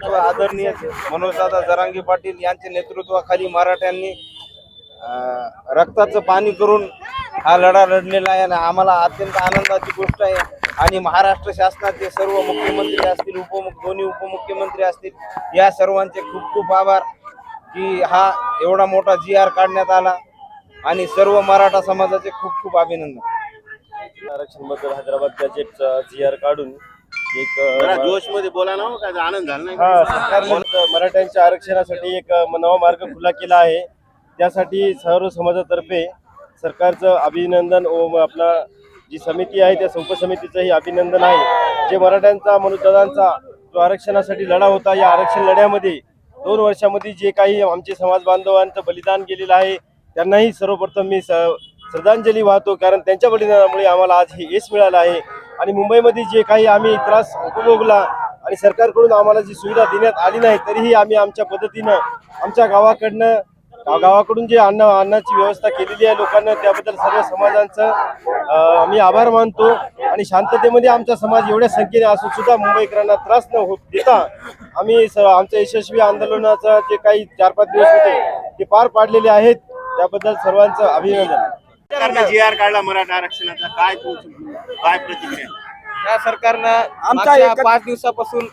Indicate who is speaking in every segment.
Speaker 1: सर्वोच्च आदरणीय मनोजदादा जरांगी पाटील यांच्या नेतृत्वाखाली मराठ्यांनी रक्ताचं पाणी करून हा लढा लढलेला आहे आणि आम्हाला अत्यंत आनंदाची गोष्ट आहे. आणि महाराष्ट्र शासनाचे सर्व मुख्यमंत्री असतील उपमुख दोन्ही उपमुख्यमंत्री असतील या सर्वांचे खूप खूप आभार की हा एवढा मोठा जी आर काढण्यात आला आणि सर्व मराठा समाजाचे खूप खूप अभिनंदन.
Speaker 2: आरक्षणबद्दल हैदराबाद गॅजेटचा जी आर काढून एक
Speaker 3: जोशमध्ये बोला ना हो, काय आनंद झाला नाही
Speaker 2: हा सरकारने मराठ्यांच्या आरक्षणासाठी एक नवा मार्ग खुला केला आहे. त्यासाठी सर्व समाजातर्फे सरकारचं अभिनंदन व आपला जी समिती आहे त्या उपसमितीचंही अभिनंदन आहे. जे मराठ्यांचा मनोजदादांचा जो आरक्षणासाठी लढा होता या आरक्षण लढ्यामध्ये दोन वर्षामध्ये जे काही आमचे समाज बांधवांचं बलिदान गेलेलं आहे त्यांनाही सर्वप्रथम मी श्रद्धांजली वाहतो कारण त्यांच्या बलिदानामुळे आम्हाला आज हे यश मिळालं आहे. आणि मुंबईमध्ये जे काही आम्ही त्रास उपभोगला आणि सरकारकडून आम्हाला जी सुविधा देण्यात आली नाही तरीही आम्ही आमच्या पद्धतीनं आमच्या गावाकडनं गावाकडून जे अन्न अन्नाची व्यवस्था केलेली आहे लोकांना त्याबद्दल सर्व समाजांचं मी आम्ही आभार मानतो आणि शांततेमध्ये आमचा समाज एवढ्या संख्येने असून सुद्धा मुंबईकरांना त्रास न होत देता आम्ही आमच्या यशस्वी आंदोलनाचा जे काही चार पाच दिवस होते ते पार पाडलेले आहेत. त्याबद्दल सर्वांचं अभिनंदन.
Speaker 3: सरकारने जी आर काढला मराठा आरक्षणाचा काय काय प्रतिक्रिया?
Speaker 1: या सरकारनं मागच्या पाच दिवसापासून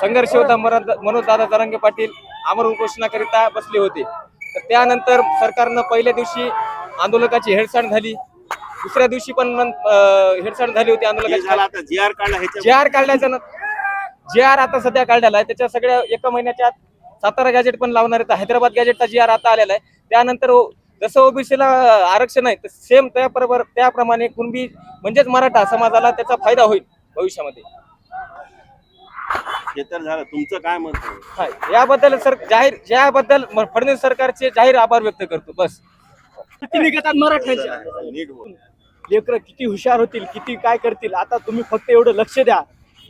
Speaker 1: संघर्ष होता मनोजदादा जरांगे पाटील अमर उपोषणाकरिता बसले होते. तर त्यानंतर सरकारनं पहिल्या दिवशी आंदोलकाची हेळसांड झाली. दुसऱ्या दिवशी पण हेळसांड झाली होती आंदोलकाची.
Speaker 3: आता जी आर काढला
Speaker 1: जे आर काढल्याच्या जे आर आता सध्या काढलेला आहे. त्याच्या सगळ्या एका महिन्याच्या सातारा गॅजेट पण लावणार आहे हैदराबाद गॅजेटचा जी आर आता आलेला आहे. त्यानंतर जसं ओबीसीला आरक्षण आहे सेम त्या बरोबर त्याप्रमाणे कुणबी म्हणजेच मराठा समाजाला त्याचा फायदा होईल भविष्यामध्ये.
Speaker 3: हे तर झालं. तुमचं काय मत आहे?
Speaker 1: याबद्दल सर जाहीर याबद्दल म- फडणवीस सरकारचे जाहीर आभार व्यक्त करतो बस.
Speaker 4: किती निघतात मराठ्याच्या?
Speaker 3: नीट बोल.
Speaker 4: लेकरं किती हुशार होतील किती काय करतील आता तुम्ही फक्त एवढं लक्ष द्या.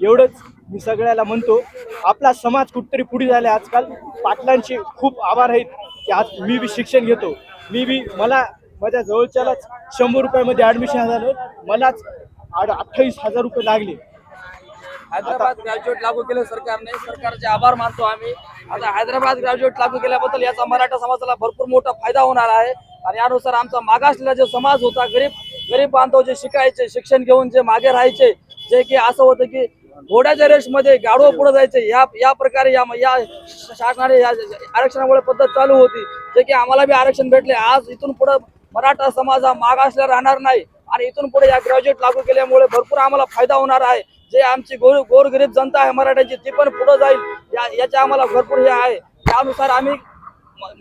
Speaker 4: एवढंच मी सगळ्याला म्हणतो आपला समाज कुठतरी पुढे झाला. आजकाल पाटलांचे खूप आभार आहेत की आज मी बी शिक्षण घेतो. मी बी मला माझ्या जवळच्यालाच शंभर रुपयामध्ये ॲडमिशन झालं मलाच अठ्ठावीस हजार रुपये लागले.
Speaker 5: हैदराबाद ग्रॅज्युएट लागू केलं सरकारने. सरकारचे आभार मानतो आम्ही. आता हैदराबाद ग्रॅज्युएट लागू केल्याबद्दल याचा मराठा समाजाला भरपूर मोठा फायदा होणार आहे. आणि यानुसार आमचा मागासलेला जो समाज होता गरीब गरीब बांधव जे शिकायचे शिक्षण घेऊन जे मागे राहायचे जे की असं होतं की घोड्याच्या रेसमध्ये गाडव पुढे जायचे या या प्रकारे या या शासनाने या आरक्षणामुळे पद्धत चालू होती. जे की आम्हाला बी आरक्षण भेटले. आज इथून पुढे मराठा समाज हा मागासला राहणार नाही आणि इथून पुढे या ग्रॅज्युएट लागू केल्यामुळे भरपूर आम्हाला फायदा होणार आहे. जे आमची गोर गोरगरीब जनता आहे मराठ्यांची ती पण पुढे जाईल. या याचे आम्हाला भरपूर हे आहे. त्यानुसार आम्ही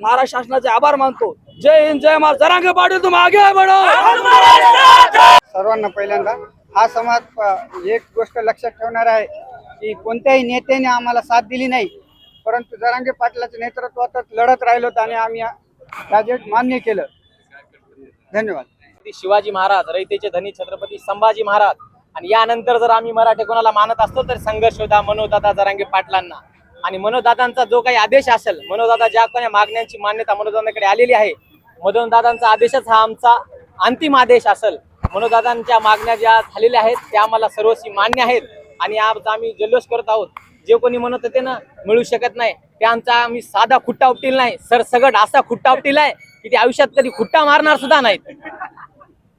Speaker 5: महाराष्ट्र शासनाचे आभार मानतो. जय हिंद जय महाराज जरांगे पाटील मागे आगे बढो.
Speaker 6: सर्वांना पहिल्यांदा हा समाज एक गोष्ट लक्षात ठेवणार आहे की कोणत्याही नेत्याने आम्हाला साथ दिली नाही. परंतु जरांगे पाटलाच्या नेतृत्वातच लढत राहिलो आणि आम्ही बजेट मान्य केलं. धन्यवाद.
Speaker 7: शिवाजी महाराज रयतेचे धनी छत्रपती संभाजी महाराज आणि यानंतर जर आम्ही मराठे कोणाला मानत असतो तर संघर्ष होता मनोदादा जरांगे पाटलांना. आणि मनोदादांचा जो काही आदेश असेल मनोदादा ज्या कोणी मागण्यांची मान्यता मनोदादांकडे आलेली आहे मनोदादांचा आदेशच हा आमचा अंतिम आदेश असेल. मनोदादांच्या मागण्या ज्या झालेल्या आहेत त्या आम्हाला सर्वस्वी मान्य आहेत. आणि आज आम्ही जल्लोष करत आहोत. जे कोणी म्हणत होते ना मिळू शकत नाही त्यांचा आम्ही साधा खुट्टा उपटील नाही. सर सगट असा खुट्टा उपटील आहे की ते आयुष्यात कधी खुट्टा मारणार सुद्धा नाहीत.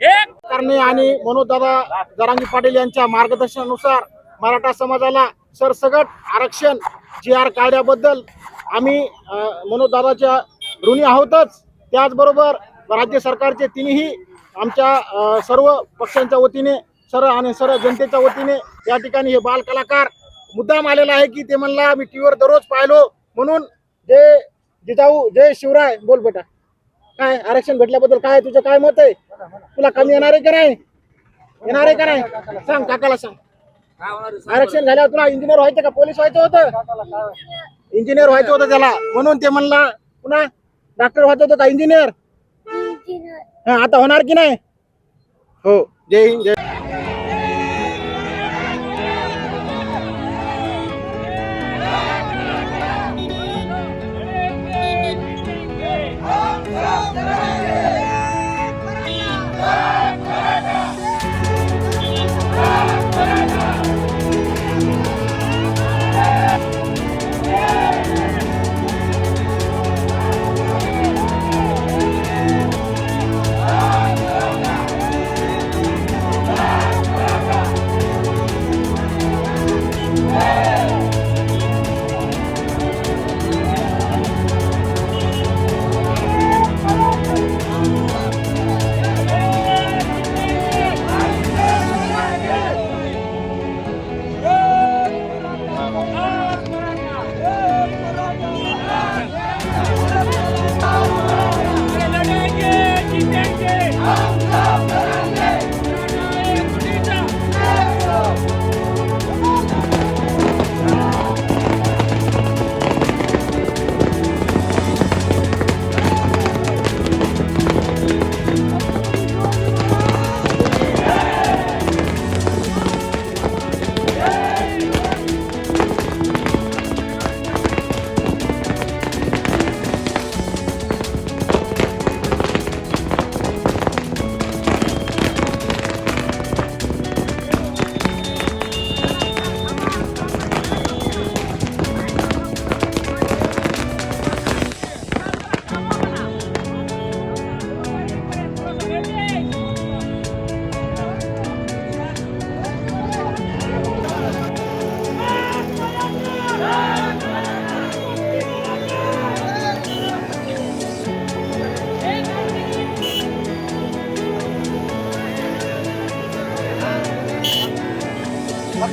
Speaker 4: सरकारने आणि मनोजदादा जरांगी पाटील यांच्या मार्गदर्शनानुसार मराठा समाजाला सरसगट आरक्षण जी आर कायद्याबद्दल आम्ही मनोदादाच्या मनोजदादाच्या ऋणी आहोतच. त्याचबरोबर राज्य सरकारचे तिन्ही आमच्या सर्व पक्षांच्या वतीने सर्व आणि सर्व जनतेच्या वतीने या ठिकाणी हे बाल कलाकार मुद्दाम आलेला आहे की ते म्हणला मी टीव्हीवर दररोज पाहिलो. म्हणून जे जिजाऊ जय शिवराय बोल बेटा. काय आरक्षण भेटल्याबद्दल काय तुझं काय मत आहे? तुला कमी येणार आहे का नाही? येणार आहे का नाही? सांग काकाला सांग. आरक्षण झाल्यावर तुला इंजिनियर व्हायचं का? पोलीस व्हायचं होतं? इंजिनियर व्हायचं होतं त्याला. म्हणून ते म्हणला पुन्हा डॉक्टर व्हायचं होतं का? इंजिनियर आता होणार की नाही? हो जय हिंद जय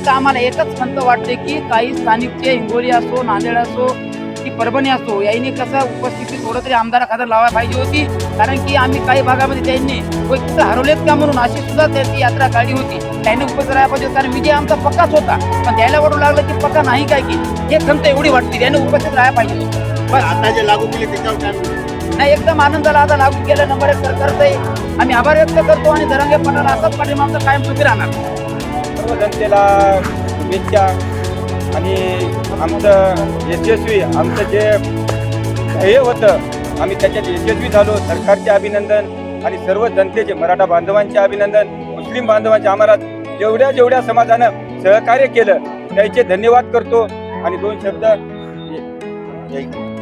Speaker 8: फक्त आम्हाला एकच खंत वाटते की काही स्थानिकचे हिंगोली असो नांदेड असो की परभणी असो यांनी कसं उपस्थिती थोडं तरी आमदार खातर लावायला पाहिजे होती. कारण की आम्ही काही भागामध्ये त्यांनी व्यक्त हरवलेत का म्हणून अशी सुद्धा त्यांची यात्रा काढली होती. त्यांनी उपस्थित राहायला पाहिजे. कारण विजय आमचा पक्काच होता. पण द्यायला वाटू लागलं की पक्का नाही काय की? हे खंत एवढी वाटते. त्याने उपस्थित राहायला पाहिजे. बस.
Speaker 3: आता जे लागू केले त्याच्यावर काय?
Speaker 8: नाही एकदम आनंदाला आता लागू केलं. नंबर एक सरकारचंही आम्ही आभार व्यक्त करतो आणि धरंगे पठाला असाच पाठिंबा आमचा कायम सुखी राहणार.
Speaker 1: सर्व जनतेला शुभेच्छा. आणि आमचं यशस्वी आमचं जे ध्येय होतं आम्ही त्याच्यात यशस्वी झालो. सरकारचे अभिनंदन आणि सर्व जनतेचे मराठा बांधवांचे अभिनंदन. मुस्लिम बांधवांचे आम्हाला जेवढ्या जेवढ्या समाजानं सहकार्य केलं त्याचे धन्यवाद करतो. आणि दोन शब्द जय- जय